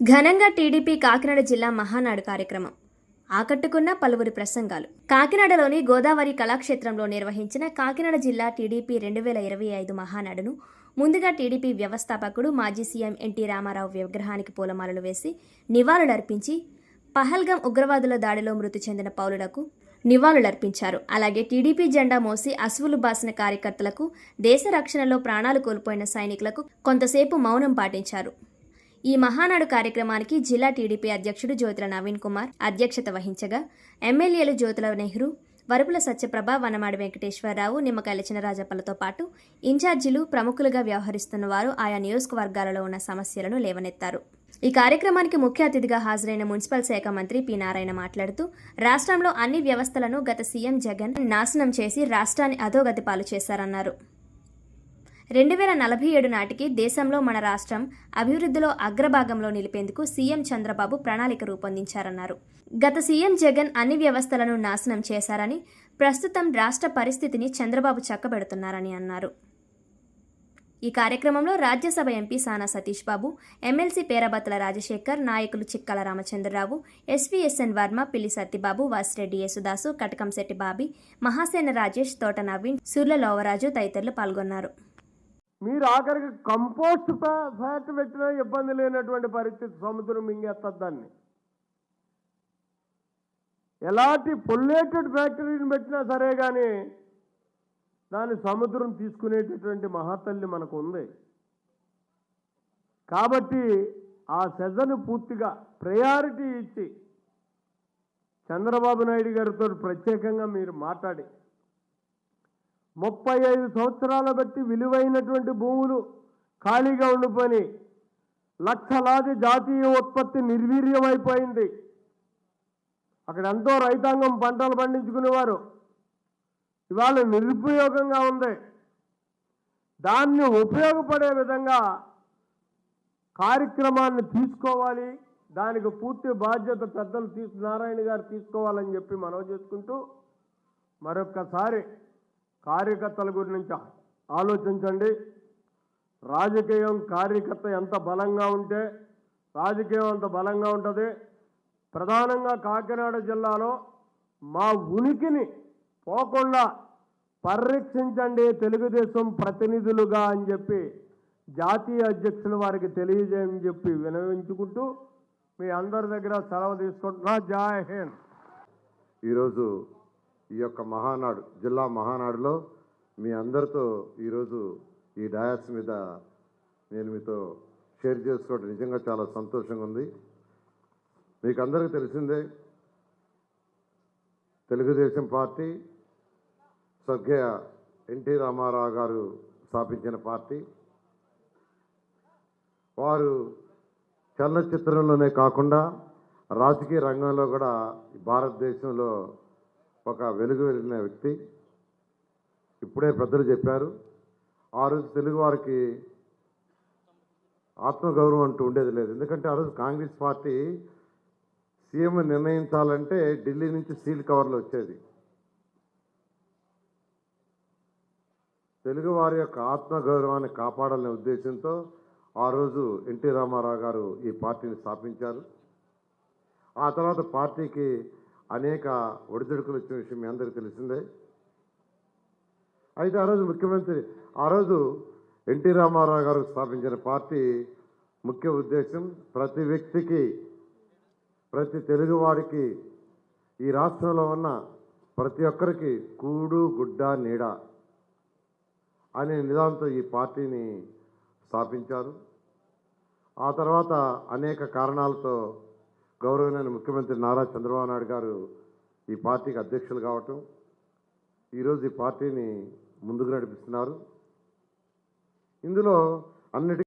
ఘనంగా టీడీపీ కాకినాడ జిల్లా మహానాడు కార్యక్రమం. ఆకట్టుకున్న పలువురి ప్రసంగాలు. కాకినాడలోని గోదావరి కళాక్షేత్రంలో నిర్వహించిన కాకినాడ జిల్లా టీడీపీ రెండు వేల ఇరవై ఐదు మహానాడును ముందుగా టీడీపీ వ్యవస్థాపకుడు మాజీ సీఎం ఎన్టీ రామారావు విగ్రహానికి పూలమాలలు వేసి నివాళులర్పించి పహల్గం ఉగ్రవాదుల దాడిలో మృతి చెందిన పౌరులకు నివాళులర్పించారు. అలాగే టీడీపీ జెండా మోసి అసువులు బాసిన కార్యకర్తలకు దేశ రక్షణలో ప్రాణాలు కోల్పోయిన సైనికులకు కొంతసేపు మౌనం పాటించారు. ఈ మహానాడు కార్యక్రమానికి జిల్లా టీడీపీ అధ్యక్షుడు జ్యోతుల నవీన్ కుమార్ అధ్యక్షత వహించగా ఎమ్మెల్యేలు జ్యోతుల నెహ్రూ వరుపుల సత్యప్రభ వనమాడి వెంకటేశ్వరరావు నిమ్మకాయల చినరాజప్పలతో పాటు ఇన్ఛార్జీలు ప్రముఖులుగా వ్యవహరిస్తున్న వారు ఆయా నియోజకవర్గాలలో ఉన్న సమస్యలను లేవనెత్తారు. ఈ కార్యక్రమానికి ముఖ్య అతిథిగా హాజరైన మున్సిపల్ శాఖ మంత్రి పి నారాయణ మాట్లాడుతూ రాష్ట్రంలో అన్ని వ్యవస్థలను గత సీఎం జగన్ నాశనం చేసి రాష్ట్రాన్ని అధోగతి పాలు చేశారన్నారు. రెండు వేల నలభై ఏడు నాటికి దేశంలో మన రాష్ట్రం అభివృద్ధిలో అగ్రభాగంలో నిలిపేందుకు సీఎం చంద్రబాబు ప్రణాళిక రూపొందించారన్నారు. గత సీఎం జగన్ అన్ని వ్యవస్థలను నాశనం చేశారని ప్రస్తుతం రాష్ట్ర పరిస్థితిని చంద్రబాబు చక్కబెడుతున్నారని అన్నారు. ఈ కార్యక్రమంలో రాజ్యసభ ఎంపీ సానా సతీష్ బాబు ఎమ్మెల్సీ పేరబత్తుల రాజశేఖర్ నాయకులు చిక్కల రామచంద్రరావు ఎస్వీఎస్ఎన్ వర్మ పిల్లి సత్తిబాబు వాసిరెడ్డి యేసుదాసు కటకంశెట్టి బాబి మహాసేన రాజేష్ తోట నవీన్ సూర్ల లోవరాజు తదితరులు పాల్గొన్నారు. మీరు ఆఖరికి కంపోస్ట్ ఫ్యా- ఫ్యాట్ పెట్టినా ఇబ్బంది లేనటువంటి పరిస్థితి సముద్రం మింగేస్తుంది దాన్ని. ఎలాంటి పొల్యూటెడ్ ఫ్యాక్టరీని పెట్టినా సరే కానీ దాన్ని సముద్రం తీసుకునేటటువంటి మహాతల్లి మనకు ఉంది కాబట్టి ఆ సెజను పూర్తిగా ప్రయారిటీ ఇచ్చి చంద్రబాబు నాయుడు గారితో ప్రత్యేకంగా మీరు మాట్లాడి ముప్పై ఐదు సంవత్సరాల బట్టి విలువైనటువంటి భూములు ఖాళీగా ఉండిపోయి లక్షలాది జాతీయ ఉత్పత్తి నిర్వీర్యమైపోయింది. అక్కడ ఎంతో రైతాంగం పంటలు పండించుకునేవారు. ఇవాళ నిరుపయోగంగా ఉంది. దాన్ని ఉపయోగపడే విధంగా కార్యక్రమాన్ని తీసుకోవాలి. దానికి పూర్తి బాధ్యత పెద్దలు తీసు నారాయణ గారు తీసుకోవాలని చెప్పి మనవి చేసుకుంటూ మరొక్కసారి కార్యకర్తల గురించి ఆలోచించండి. రాజకీయం కార్యకర్త ఎంత బలంగా ఉంటే రాజకీయం అంత బలంగా ఉంటుంది. ప్రధానంగా కాకినాడ జిల్లాలో మా ఉనికిని పోకుండా పరిరక్షించండి తెలుగుదేశం ప్రతినిధులుగా అని చెప్పి జాతీయ అధ్యక్షుల వారికి తెలియజేయని చెప్పి వినవించుకుంటూ మీ అందరి దగ్గర సెలవు తీసుకుంటున్నా. జై హింద్. ఈరోజు ఈ యొక్క మహానాడు జిల్లా మహానాడులో మీ అందరితో ఈరోజు ఈ డయాస్ మీద నేను మీతో షేర్ చేసుకోవడం నిజంగా చాలా సంతోషంగా ఉంది. మీకు అందరికీ తెలిసిందే తెలుగుదేశం పార్టీ స్వర్గీయ ఎన్టీ రామారావు గారు స్థాపించిన పార్టీ. వారు చలనచిత్రంలోనే కాకుండా రాజకీయ రంగంలో కూడా భారతదేశంలో ఒక వెలుగు వెళ్ళిన వ్యక్తి. ఇప్పుడే పెద్దలు చెప్పారు. ఆ రోజు తెలుగు వారికి ఆత్మగౌరవం అంటూ ఉండేది లేదు. ఎందుకంటే ఆ రోజు కాంగ్రెస్ పార్టీ సీఎం నిర్ణయించాలంటే ఢిల్లీ నుంచి సీల్ కవర్లు వచ్చేది. తెలుగు వారి యొక్క ఆత్మగౌరవాన్ని కాపాడాలనే ఉద్దేశంతో ఆ రోజు ఎన్టీ రామారావు గారు ఈ పార్టీని స్థాపించారు. ఆ తర్వాత పార్టీకి అనేక ఒడిదుడుకులు వచ్చిన విషయం మీ అందరికీ తెలిసిందే. అయితే ఆ రోజు ముఖ్యమంత్రి ఆ రోజు ఎన్టీ రామారావు గారు స్థాపించిన పార్టీ ముఖ్య ఉద్దేశం ప్రతి వ్యక్తికి ప్రతి తెలుగువాడికి ఈ రాష్ట్రంలో ఉన్న ప్రతి ఒక్కరికి కూడు గుడ్డ నీడ అనే నిదాంతో ఈ పార్టీని స్థాపించారు. ఆ తర్వాత అనేక కారణాలతో గౌరవనీయ ముఖ్యమంత్రి నారా చంద్రబాబు నాయుడు గారు ఈ పార్టీకి అధ్యక్షులు కావటం ఈరోజు ఈ పార్టీని ముందుకు నడిపిస్తున్నారు. ఇందులో అన్నిటి